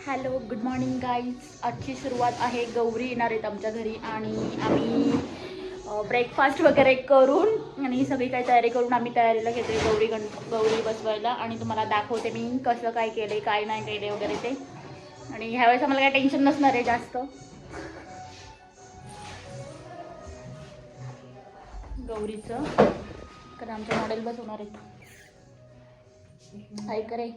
Hello good morning guys. आजची सुरुवात आहे. गौरी येणार आहेत आमच्या घरी आणि आम्ही ब्रेकफास्ट वगैरे करून आणि सगळी काही तयारी करून आम्ही तयारीला घेतोय गौरी गण गौरी बसवायला आणि तुम्हाला दाखवते मी कसं काय केले काय नाही केले वगैरे ते. आणि ह्यावेळेस आम्हाला काही टेन्शन नसणार आहे जास्त. गौरीचं. कारण आमचे मॉडेल बसवणार आहेत. ऐक रे.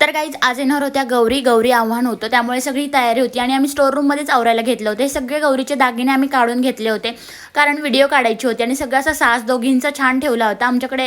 तर काहीच आज येणार होत्या गौरी. गौरी आव्हान होतं. त्यामुळे सगळी तयारी होती आणि आम्ही स्टोर रूममध्येच आवरायला घेतलं होते. सगळे गौरीचे दागिने आम्ही काढून घेतले होते. कारण व्हिडिओ काढायची होती आणि सगळा असा सास दोघींचा छान ठेवला होता. आमच्याकडे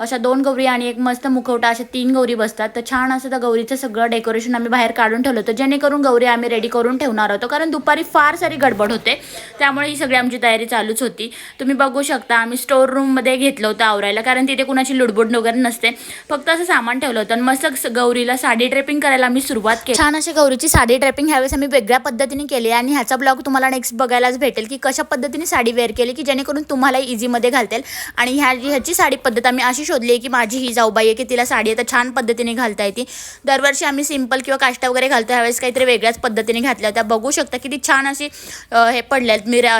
अशा दोन गौरी आणि एक मस्त मुखवटा अशा तीन गौरी बसतात. तर छान असं त्या गौरीचं सगळं डेकोरेशन आम्ही बाहेर काढून ठेवलं होतं जेणेकरून गौरी आम्ही रेडी करून ठेवणार होतो. कारण दुपारी फार सारी गडबड होते. त्यामुळे ही सगळी आमची तयारी चालूच होती. तुम्ही बघू शकता आम्ही स्टोर रूममध्ये घेतलं होतं आवरायला कारण तिथे कुणाची लुडबुड वगैरे नसते. फक्त असं सामान ठेवलं होतं आणि मस्त गौरीला साडी ड्रेपिंग करायला आम्ही सुरुवात केली. छान अशी गौरीची साडी ड्रेपिंग ह्यावेळेस आम्ही वेगळ्या पद्धतीने केली आणि ह्याचा ब्लॉग तुम्हाला नेक्स्ट बघायलाच भेटेल की कशा पद्धतीने साडी वेअर केली की जेणेकरून तुम्हाला इझीमध्ये घालता येईल. आणि ह्या ह्याची साडी पद्धत आम्ही अशी शोधली आहे की माझी ही जाऊबाई आहे की तिला साडी आता छान पद्धतीने घालता येते. दरवर्षी आम्ही सिंपल किंवा काष्टा वगैरे घालतो ह्यावेळेस काहीतरी वेगळ्याच पद्धतीने घातल्या होत्या. बघू शकता किती छान अशी हे पडल्या आहेत. मिरा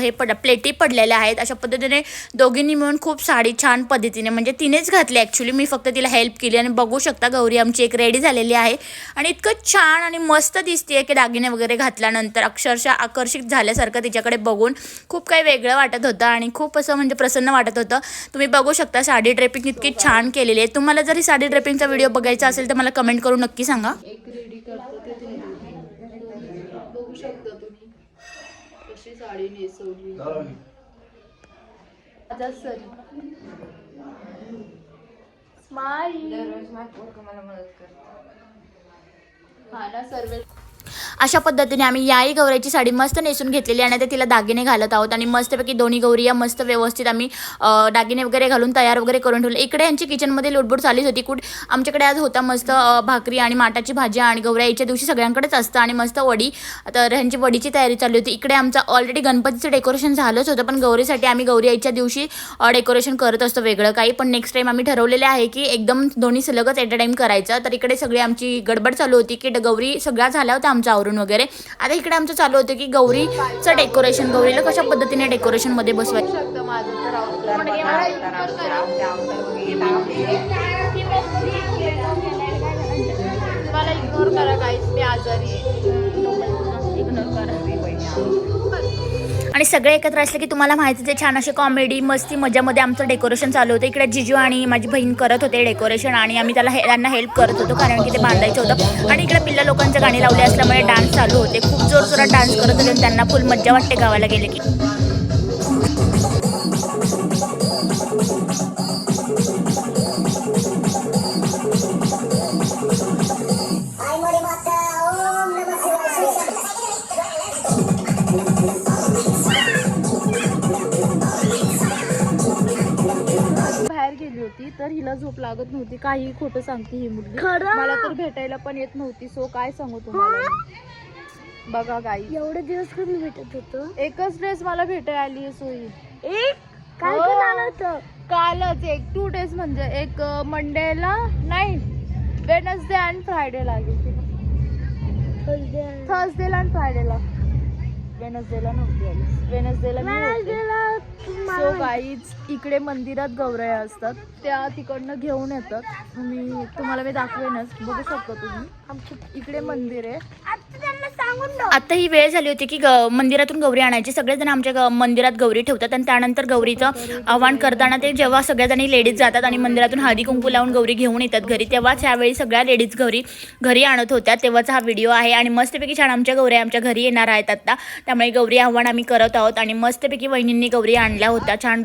हे पड प्लेटी पडलेल्या आहेत. अशा पद्धतीने दोघींनी मिळून खूप साडी छान पद्धतीने म्हणजे तिनेच घातली ॲक्च्युली मी फक्त तिला हेल्प केली आणि बघू शकता गौरी आमची एक रेडी झालेली आहे. आणि इतकं छान आणि मस्त दिसते की दागिने वगैरे घातल्यानंतर अक्षरशः आकर्षित झाल्यासारखं तिच्याकडे बघून खूप काही वेगळं वाटत होतं आणि खूप असं म्हणजे प्रसन्न वाटत होतं. तुम्ही बघू शकता साडी ड्रेपिंग इतकी छान केलेली आहे. तुम्हाला जरी साडी ड्रेपिंगचा व्हिडिओ बघायचा असेल तर मला कमेंट करून नक्की सांगा. एक रेडी करतो ते ते बघू शकता तुम्ही. कशी साडी नेसवली. माझा सरी स्माईल हा ना सर्व अशा पद्धतीने आम्ही याही गौऱ्याची साडी मस्त नेसून घेतलेली आणि आता तिला दागिने घालत आहोत आणि मस्तपैकी दोन्ही गौरी या मस्त व्यवस्थित आम्ही दागिने वगैरे घालून तयार वगैरे करून ठेवले. इकडे यांची किचनमध्ये लोटबोट चालीच होती. कुठ आमच्याकडे आज होता मस्त भाकरी आणि माटाची भाजी आणि गौऱ्या याच्या दिवशी सगळ्यांकडेच असतं आणि मस्त वडी. तर ह्यांची वडीची तयारी चालली होती. इकडे आमचं ऑलरेडी गणपतीचं डेकोरेशन झालंच होतं पण गौरीसाठी आम्ही गौरी यायच्या दिवशी डेकोरेशन करत असतो वेगळं. काही पण नेक्स्ट टाईम आम्ही ठरवलेले आहे की एकदम दोन्ही सलगच एट अ टाईम करायचं. तर इकडे सगळी आमची गडबड चालू होती की गौरी सगळ्या झाल्या होत्या आमचा आवरून. वगैरे. आता इकडे आमचं चालू होतं की गौरीचं डेकोरेशन गौरीला कशा पद्धतीने डेकोरेशनमध्ये बसवायचं इग्नोर करा. आणि सगळे एकत्र असले की तुम्हाला माहितीच आहे छान असे कॉमेडी मस्ती मजामध्ये आमचं डेकोरेशन चालू होतं. इकडे जिजू आणि माझी बहीण करत होते डेकोरेशन आणि आम्ही त्याला हे त्यांना हेल्प करत होतो कारण की ते बांधायचं होतं. आणि इकडे पिल्ला लोकांचे गाणी लावले असल्यामुळे डान्स चालू होते. खूप जोर जोरात डान्स करत होते त्यांना फुल मज्जा वाटते गावाला गेले की. होती तर हिला झोप लागत नव्हती. काही खोटं सांगते ही मुलगी. मला तर भेटायला पण येत नव्हती. सो काय सांगू तुम्हाला? मी? बघा गाई एवढे दिवस कधी भेटत होतो? एकच ड्रेस मला भेटायला आली आहे सोयी एक? काय हो. पण आलं होतं? कालच एक टू डेज म्हणजे एक मंडेला नाही वेनसडे अँड फ्रायडे लागेल Thursday. थर्सडेला आणि फ्रायडेला वेनसडेला नव्हती आली. वेनसडेला मी होते. Wednesdayला बाईच इकडे मंदिरात गौरया असतात. त्या तिकडनं घेऊन येतात. मी तुम्हाला मी दाखवेनच. बघू शकतो तुम्ही. इकडे मंदिर आहे. आता ही वेळ झाली होती की ग मंदिरातून गौरी आणायची. सगळेजण आमच्या ग- मंदिरात गौरी ठेवतात आणि त्यानंतर गौरीचं आव्हान करताना ते जेव्हा सगळ्याजणी लेडीज जातात आणि मंदिरातून हळदी कुंकू लावून गौरी घेऊन येतात घरी तेव्हाच ह्यावेळी सगळ्या लेडीज गौरी घरी आणत होत्या. तेव्हाचा हा व्हिडिओ आहे आणि मस्तपैकी छान आमच्या गौऱ्या आमच्या घरी येणार आहेत आता त्यामुळे गौरी आव्हान आम्ही करत आहोत आणि मस्तपैकी वहिनींनी गौरी आणल्या होत्या. छान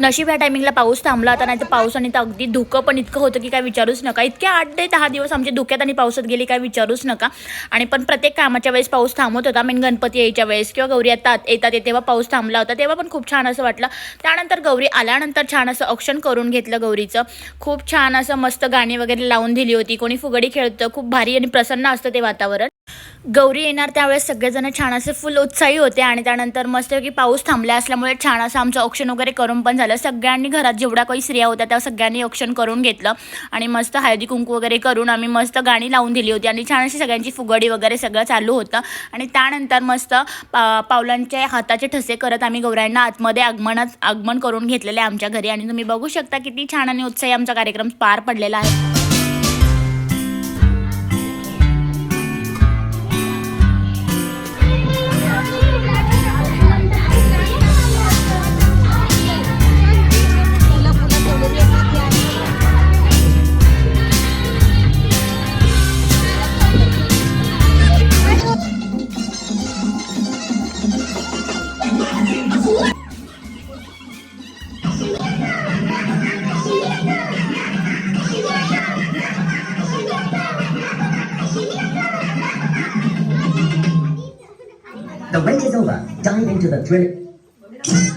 नशीब ह्या टायमिंगला पाऊस थांबला होता नाही तर पाऊस तर अगदी धुकं पण इतकं होतं की काय विचारूच नका. इतके आठ ते दहा दिवस आमचे धुक्यात आणि पावसात गेले काय विचारूच नका. आणि पण प्रत्येक कामाच्या वेळेस पाऊस थांबत होता मेन गणपती यायच्या वेळेस किंवा गौरी येतात येतात तेव्हा पाऊस थांबला होता तेव्हा पण खूप छान असं वाटलं. त्यानंतर गौरी आल्यानंतर छान असं औक्षण करून घेतलं गौरीचं. खूप छान असं मस्त गाणी वगैरे लावून दिली होती कोणी फुगडी खेळतं खूप भारी आणि प्रसन्न असतं ते वातावरण. गौरी येणार त्यावेळेस सगळेजण छान असे फुल उत्साही होते आणि त्यानंतर मस्त की पाऊस थांबला असल्यामुळे छान असं आमचं औक्षण वगैरे करून पण झालं. सगळ्यांनी घरात जेवढ्या काही स्त्रिया होत्या त्या सगळ्यांनी औक्षण करून घेतलं आणि मस्त हळदी कुंकू वगैरे करून आम्ही मस्त गाणी लावून दिली होती आणि छान अशी सगळ्यांची फुगडी वगैरे सगळं चालू होतं. आणि त्यानंतर मस्त पा पावलांचे हाताचे ठसे करत आम्ही गौऱ्यांना आतमध्ये आगमनात आगमन करून घेतलेले आमच्या घरी. आणि तुम्ही बघू शकता किती छान आणि उत्साही आमचा कार्यक्रम पार पडलेला आहे. The wait is over. Dive into the thrill.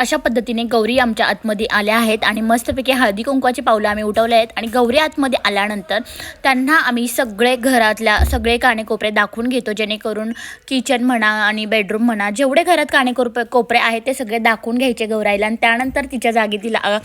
अशा पद्धतीने गौरी आमच्या आतमध्ये आल्या आहेत आणि मस्तपैकी हळदी कुंकवाची पावलं आम्ही उठवले आहेत. आणि गौरी आतमध्ये आल्यानंतर त्यांना आम्ही सगळे घरातल्या सगळे कानेकोपरे दाखवून घेतो जेणेकरून किचन म्हणा आणि बेडरूम म्हणा जेवढे घरात कानेकोपरे कोपरे आहेत ते सगळे दाखवून घ्यायचे गौराईला आणि त्यानंतर तिच्या जागी तिला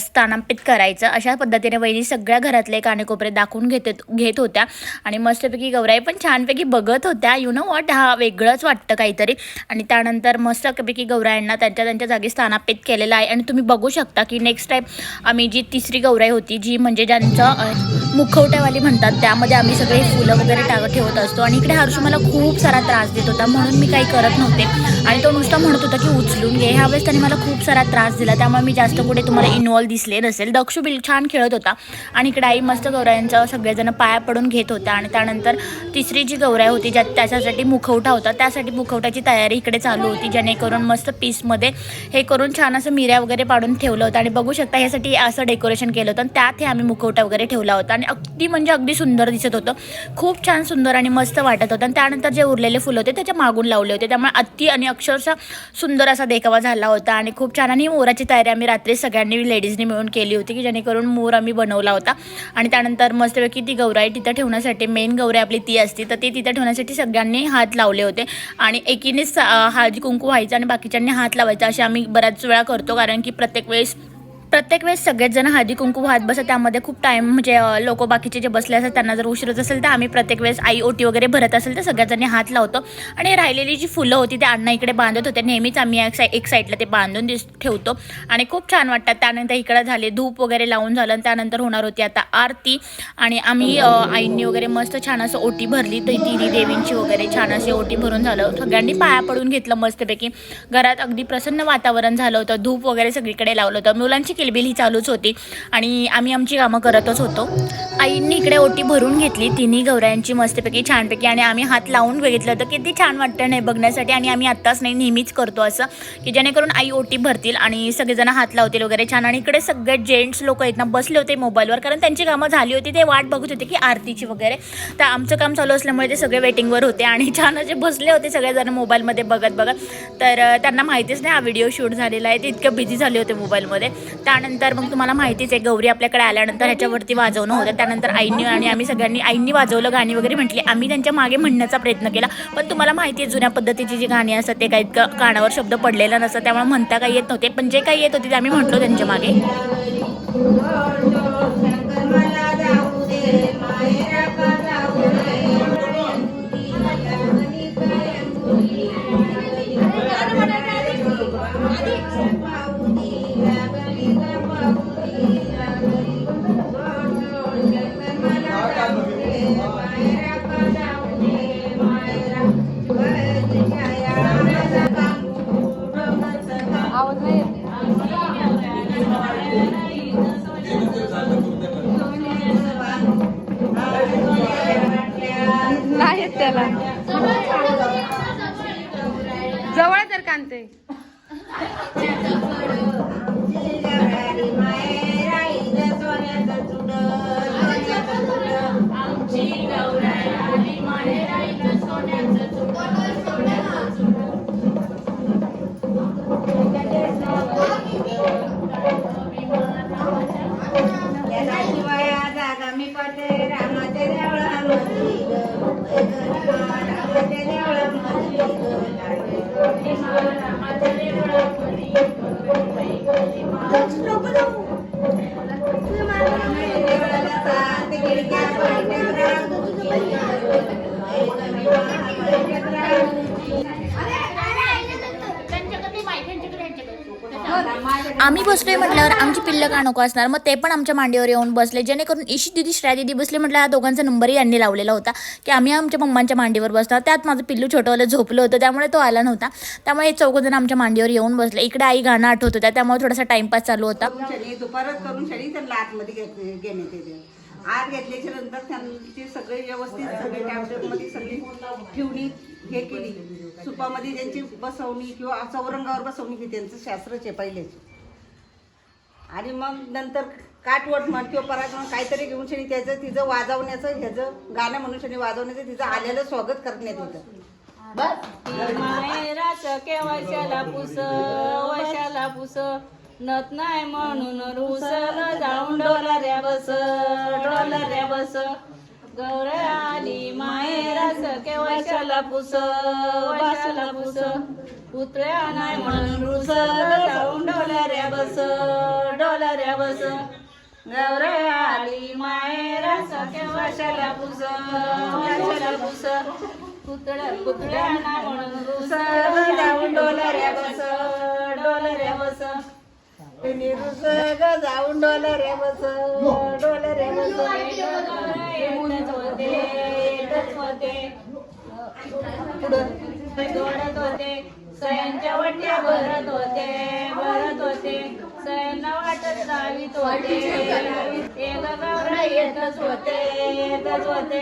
स्थानांपित करायचं. अशा पद्धतीने वहिनी सगळ्या घरातले कानेकोपरे दाखवून घेत घेत होत्या. आणि मस्तपैकी गौराई पण छानपैकी बघत होत्या. यु नो वॉट हा वेगळंच वाटतं काहीतरी. आणि त्यानंतर मस्तपैकी गौरायांना त्यांच्या त्यांच्या जागी स्थानापित केलेलं आहे. आणि तुम्ही बघू शकता की नेक्स्ट टाईम आम्ही जी तिसरी गौराई होती जी म्हणजे ज्यांचं मुखवट्यावाली म्हणतात त्यामध्ये आम्ही सगळे फुलं वगैरे टाकत ठेवत असतो. आणि इकडे हर्षू मला खूप सारा त्रास देत होता. म्हणून मी काही करत नव्हते. आणि तो नुसता म्हणत होता की उचलून घे. ह्यावेळेस त्याने मला खूप सारा त्रास दिला. त्यामुळे मी जास्त कुठे तुम्हाला इन्वॉल्व दिसले नसेल. दक्षू बिल छान खेळत होता. आणि इकडे आई मस्त गौरायांचं सगळेजण पाया पडून घेत होत्या. आणि त्यानंतर तिसरी जी गौराई होती ज्यात त्याच्यासाठी मुखवटा होता त्यासाठी मुखवट्याची तयारी इकडे चालू होती. जेणेकरून मस्त पीसमध्ये हे करून छान असं मिऱ्या वगैरे पाडून ठेवलं होतं आणि बघू शकता ह्यासाठी असं डेकोरेशन केलं होतं आणि त्यात हे आम्ही मुखवटा वगैरे ठेवला होता आणि अगदी म्हणजे अगदी सुंदर दिसत होतं. खूप छान सुंदर आणि मस्त वाटत होतं आणि त्यानंतर जे उरलेले फुलं होते त्याच्या मागून लावले होते. त्यामुळे अति आणि अक्षरशः सुंदर असा देखावा झाला होता आणि खूप छान आणि मोराची तयारी आम्ही रात्री सगळ्यांनी लेडीजनी मिळून केली होती की जेणेकरून मोर आम्ही बनवला होता. आणि त्यानंतर मस्तपैकी ती गौराई तिथं ठेवण्यासाठी मेन गौराई आपली ती असती. तर ती तिथं ठेवण्यासाठी सगळ्यांनी हात लावले होते आणि एकीनेच अं, हळदी कुंकू व्हायचं आणि बाकीच्यांनी हात लावायचा असे आम्ही बऱ्याच वेळा करतो कारण की प्रत्येक वेळेस प्रत्येक वेळेस सगळेच जण हळदी कुंकू वाहत बसत त्यामध्ये खूप टाईम म्हणजे लोक बाकीचे जे बसले असतात त्यांना जर उशीरच असेल तर आम्ही प्रत्येक वेळेस आई ओटी वगैरे भरत असेल तर सगळ्याजणी हात लावतो. आणि राहिलेली जी फुलं होती ते अण्णा इकडे बांधत होते. नेहमीच आम्ही एक साई एक साईडला ते बांधून दिस ठेवतो. आणि खूप छान वाटतात. त्यानंतर इकडं झाले धूप वगैरे लावून झालं. आणि त्यानंतर होणार होती आता आरती. आणि आम्ही आईंनी वगैरे मस्त छान असं ओटी भरली. तर तिन्ही देवींची वगैरे छान अशी ओटी भरून झालं. सगळ्यांनी पाया पडून घेतलं मस्तपैकी. घरात अगदी प्रसन्न वातावरण झालं होतं. धूप वगैरे सगळीकडे लावलं होतं. मुलांची किलबिल ही चालूच होती. आणि आम्ही आमची कामं करतच होतो. आईंनी इकडे ओटी भरून घेतली. तिन्ही गौऱ्यांची मस्तपैकी छानपैकी. आणि आम्ही हात लावून बघितलं होतं किती छान वाटतं नाही बघण्यासाठी. आणि आम्ही आत्ताच नाही नेहमीच करतो असं. की जेणेकरून आई ओटी भरतील आणि सगळेजण हात लावतील वगैरे छान. आणि इकडे सगळे जेंट्स लोक आहेत ना बसले होते मोबाईलवर. कारण त्यांची कामं झाली होती ते वाट बघत होते की आरतीची वगैरे. तर आमचं काम चालू असल्यामुळे ते सगळे वेटिंगवर होते. आणि छान असे बसले होते सगळेजण मोबाईलमध्ये बघत बघत. तर त्यांना माहितीच नाही हा व्हिडिओ शूट झालेला आहे. ते इतकं बिझी झाले होते मोबाईलमध्ये. त्यानंतर मग तुम्हाला माहितीच आहे गौरी आपल्याकडे आल्यानंतर ह्याच्यावरती वाजवणं होतं. त्यानंतर आईंनी आणि आम्ही सगळ्यांनी आईंनी वाजवलं गाणी वगैरे म्हटली. आम्ही त्यांच्या मागे म्हणण्याचा प्रयत्न केला. पण तुम्हाला माहिती आहे जुन्या पद्धतीची जी गाणी असतात ते काही कानावर शब्द पडलेला नसतं त्यामुळे म्हणता काही येत नव्हते. पण जे काही येत होते ते आम्ही म्हटलो त्यांच्या मागे. आम्ही बसलोय म्हटल्यावर आमची पिल्लं का नको असणार? मग ते पण आमच्या मांडीवर येऊन बसले. जेणेकरून इशी दिदी श्रेया दिदी बसले म्हटलं या दोघांचा नंबरही यांनी लावलेला होता की आम्ही आमच्या मम्मांच्या मांडीवर बसणार. त्यात माझं पिल्लू छोटंवालं झोपलं होतं त्यामुळे तो आला नव्हता. त्यामुळे हे चौघजण आमच्या मांडीवर येऊन बसले. इकडे आई गाणं आठवत होत्या त्यामुळे थोडासा टाइमपास चालू होता. करून दुपारच करून आत घेतल्याच्या नंतर त्यांची सगळी व्यवस्थित सगळे टॅबलेटमध्ये सगळी ठेवणी हे केली. सुपामध्ये त्यांची बसवणी किंवा चौरंगावर बसवणी की त्यांचं शास्त्रच आहे पहिलेच आणि मग नंतर काटवट म्हण किंवा पराग म्हण काहीतरी घेऊन शनी त्याचं तिचं वाजवण्याचं ह्याचं गाणं म्हणून शनी वाजवण्याचं तिचं आलेलं स्वागत करण्यात येतं. बस. माहेराच केव्हाशाला पुस वशाला पुस. नत नाही म्हणून रुसल जाऊन डोलाऱ्या बस डोलाऱ्या बस. गौर आली माहेराच केव्हाशाला पुस वशाला पुस. पुतळ्या नाही म्हणून रुसल जाऊन डोलाऱ्या बस डोलाऱ्या बस. गौर आली माहेराच केव्हाशाला पुस वशाला पुस. पुतळ्या पुतळ्या नाही म्हणून रुसल जाऊन डोलाऱ्या बस डोलाऱ्या बस. जाऊन डोलं रे बस डोलं रे बस येतच सयांच्या वट्या भरत होते भरत होते. सयांना वाटत जावीत होते एक गावरा येतच होते येतच होते.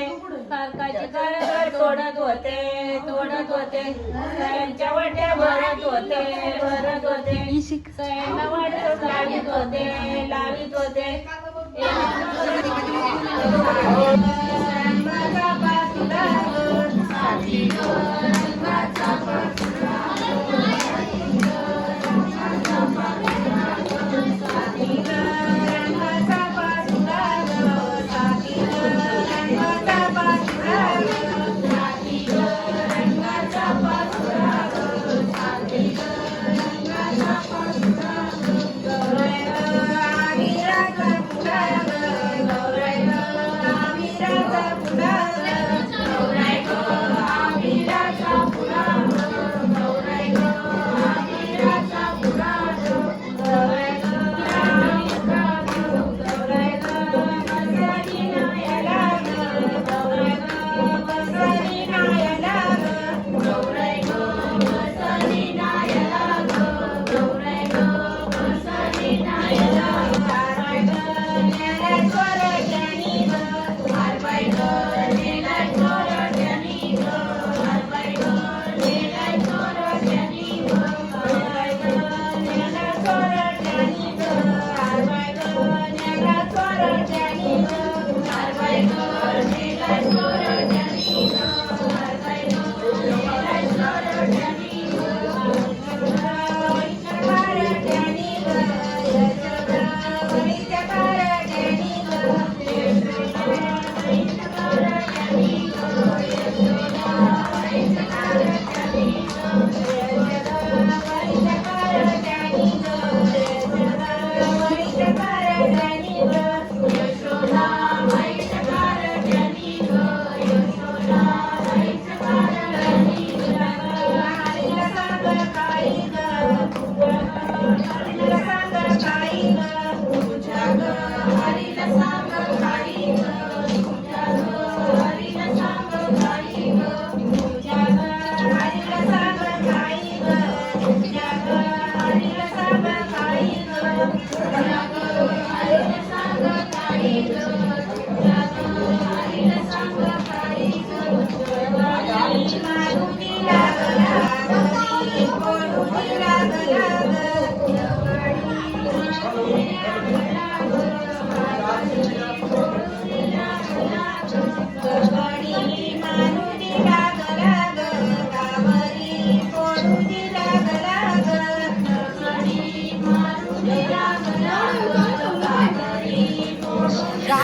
काकाची काळ तोडत होते तोडत होते. सयांच्या वट्या भरत होते भरत होते. सयांना वाटत लावित होते लावित होते.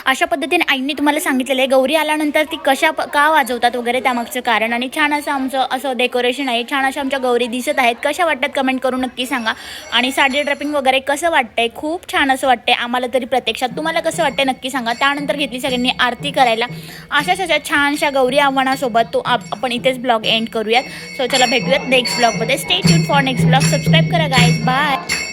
अशा पद्धतीने आईंनी तुम्हाला सांगितलेलं आहे. गौरी आल्यानंतर ती कशा प- का वाजवतात वगैरे त्यामागचं कारण आणि छान असं आमचं असं डेकोरेशन आहे. छान अशा आमच्या गौरी दिसत आहेत. कशा वाटतात कमेंट करून नक्की सांगा. आणि साडी ड्रेपिंग वगैरे कसं वाटतंय? खूप छान असं वाटतंय. आम्हाला तरी प्रत्यक्षात तुम्हाला कसं वाटतंय नक्की सांगा. त्यानंतर घेतली सगळ्यांनी आरती करायला. अशाच अशा छानशा गौरी आव्हानासोबत तो आप- आपण इथेच ब्लॉग एंड करूयात. सो चला भेटूयात नेक्स्ट ब्लॉगमध्ये stay tune for next blog subscribe करा गाईज बाय